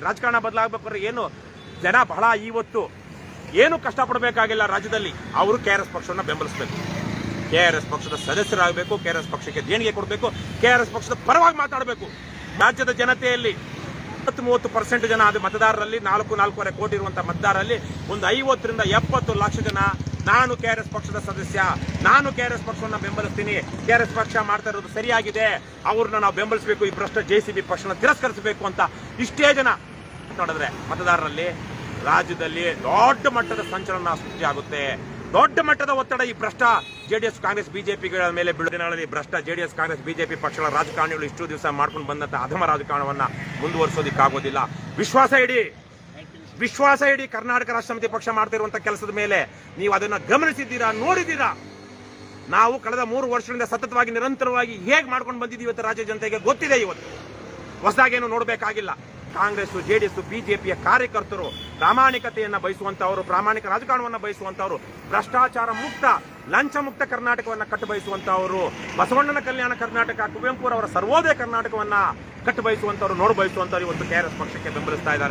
ರಾಜಕಾರಣ ಬದಲಾಗಬೇಕಾದ್ರೆ ಏನು? ಜನ ಬಹಳ ಇವತ್ತು ಏನು ಕಷ್ಟಪಡಬೇಕಾಗಿಲ್ಲ ರಾಜ್ಯದಲ್ಲಿ. ಅವರು ಕೆ ಆರ್ ಪಕ್ಷವನ್ನು ಬೆಂಬಲಿಸಬೇಕು. ಕೆ ಪಕ್ಷದ ಸದಸ್ಯರಾಗಬೇಕು ಕೆ ಆರ್ ಪಕ್ಷಕ್ಕೆ ದೇಣಿಗೆ ಕೊಡಬೇಕು ಕೆ ಪಕ್ಷದ ಪರವಾಗಿ ಮಾತಾಡಬೇಕು. ರಾಜ್ಯದ ಜನತೆಯಲ್ಲಿ ಇಪ್ಪತ್ತು ಮೂವತ್ತು ಪರ್ಸೆಂಟ್ ಜನ ಅದು ಮತದಾರರಲ್ಲಿ, ನಾಲ್ಕು ನಾಲ್ಕೂವರೆ ಕೋಟಿ ಇರುವಂತಹ ಮತದಾರರಲ್ಲಿ, ಒಂದು ಐವತ್ತರಿಂದ ಎಪ್ಪತ್ತು ಲಕ್ಷ ಜನ ನಾನು ಕೆ ಎಸ್ ಪಕ್ಷದ ಸದಸ್ಯ, ನಾನು ಕೆ ಆರ್ ಎಸ್ ಪಕ್ಷವನ್ನು ಬೆಂಬಲಿಸ್ತೀನಿ. ಕೆ ಆರ್ ಎಸ್ ಪಕ್ಷ ಮಾಡ್ತಾ ಇರೋದು ಸರಿಯಾಗಿದೆ. ಅವ್ರನ್ನ ನಾವು ಬೆಂಬಲಿಸಬೇಕು, ಈ ಭ್ರಷ್ಟ ಜೆ ಸಿ ಬಿ ಪಕ್ಷನ ತಿರಸ್ಕರಿಸಬೇಕು ಅಂತ ಇಷ್ಟೇ ಜನ ನೋಡಿದ್ರೆ ಮತದಾರರಲ್ಲಿ ರಾಜ್ಯದಲ್ಲಿ ದೊಡ್ಡ ಮಟ್ಟದ ಸಂಚಲನ ಸೃಷ್ಟಿಯಾಗುತ್ತೆ ದೊಡ್ಡ ಮಟ್ಟದ ಒತ್ತಡ ಈ ಭ್ರಷ್ಟ ಜೆಡಿಎಸ್ ಕಾಂಗ್ರೆಸ್ ಬಿಜೆಪಿಗಳ ಮೇಲೆ ಬೀಳುವ ದಿನಗಳಲ್ಲಿ ಭ್ರಷ್ಟ ಜೆಡಿಎಸ್ ಕಾಂಗ್ರೆಸ್ ಬಿಜೆಪಿ ಪಕ್ಷಗಳ ರಾಜಕಾರಣಿಗಳು ಇಷ್ಟು ದಿವಸ ಮಾಡ್ಕೊಂಡು ಬಂದಂತಹ ಅಧಮ ರಾಜಕಾರಣವನ್ನ ಮುಂದುವರಿಸೋದಿಕ್ಕಾಗೋದಿಲ್ಲ. ವಿಶ್ವಾಸ ಇಡಿ. ವಿಶ್ವಾಸ ಇಡೀ ಕರ್ನಾಟಕ ರಾಷ್ಟ್ರ ಸಮಿತಿ ಪಕ್ಷ ಮಾಡ್ತಿರುವಂತ ಕೆಲಸದ ಮೇಲೆ ನೀವು ಅದನ್ನ ಗಮನಿಸಿದ್ದೀರಾ, ನೋಡಿದ್ದೀರಾ? ನಾವು ಕಳೆದ ಮೂರು ವರ್ಷದಿಂದ ಸತತವಾಗಿ ನಿರಂತರವಾಗಿ ಹೇಗೆ ಮಾಡ್ಕೊಂಡು ಬಂದಿದ್ದೀವಿ ಇವತ್ತು ರಾಜ್ಯ ಜನತೆಗೆ ಗೊತ್ತಿದೆ ಇವತ್ತು. ಹೊಸದಾಗೇನು ನೋಡಬೇಕಾಗಿಲ್ಲ. ಕಾಂಗ್ರೆಸ್ ಜೆಡಿಎಸ್ ಬಿಜೆಪಿಯ ಕಾರ್ಯಕರ್ತರು ಪ್ರಾಮಾಣಿಕತೆಯನ್ನು ಬಯಸುವಂತವರು, ಪ್ರಾಮಾಣಿಕ ರಾಜಕಾರಣವನ್ನು ಬಯಸುವಂತವರು, ಭ್ರಷ್ಟಾಚಾರ ಮುಕ್ತ, ಲಂಚ ಮುಕ್ತ ಕರ್ನಾಟಕವನ್ನು ಕಟ್ಟು ಬಯಸುವಂತವರು ಬಸವಣ್ಣನ ಕಲ್ಯಾಣ ಕರ್ನಾಟಕ, ಕುವೆಂಪುರವರ ಸರ್ವೋದಯ ಕರ್ನಾಟಕವನ್ನು ಕಟ್ಟು ಬಯಸುವಂತವರು ನೋಡು ಬಯಸುವಂತವರು ಇವತ್ತು ಕೆಆರ್ಎಸ್ ಪಕ್ಷಕ್ಕೆ ಬೆಂಬಲಿಸ್ತಾ ಇದ್ದಾರೆ.